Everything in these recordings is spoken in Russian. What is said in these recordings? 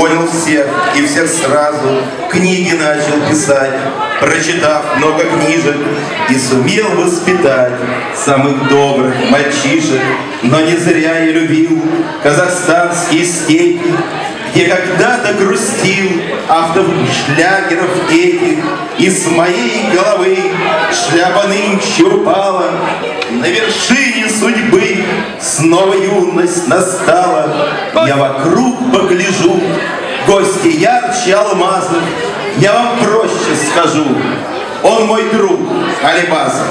Понял всех и всех сразу, книги начал писать, прочитав много книжек и сумел воспитать самых добрых мальчишек. Но не зря я любил казахстанские степи, где когда-то грустил автор шлягеров этих, и с моей головы шляпа нынче упала, на вершине судьбы снова юность настала. Я вокруг погляжу, гости ярче алмазов, я вам проще скажу, он мой друг Алибазов.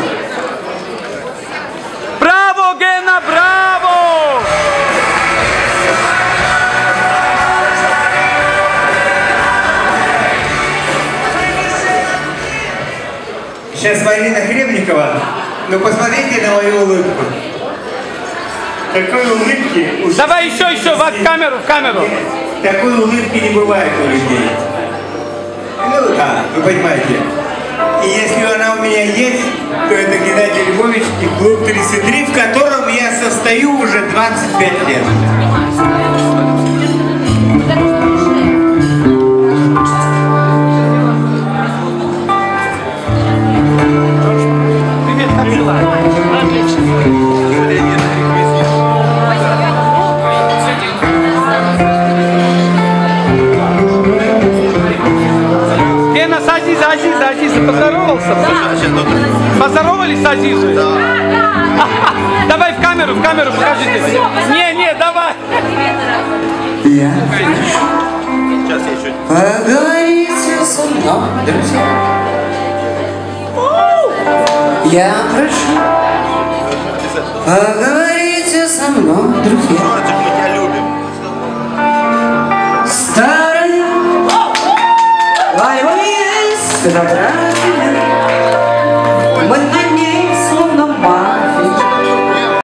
Браво, Гена, браво! Сейчас Марина Хлебникова, ну посмотрите на мою улыбку. Такой улыбки... Давай еще, еще, в камеру, в камеру. Такой улыбки не бывает у людей. Ну да, вы понимаете. И если она у меня есть, то это Геннадий Львович и клуб 33, в котором я состою уже 25 лет. С Азизой, Азиза, Азиза, поздоровался? Поздоровались с Азизой? Давай в камеру, в камеру покажите. Не, не, давай. Я Сейчас я еще поговорите со мной, друзья. Я прошу, поговорите со мной, друзья. Você vai pra...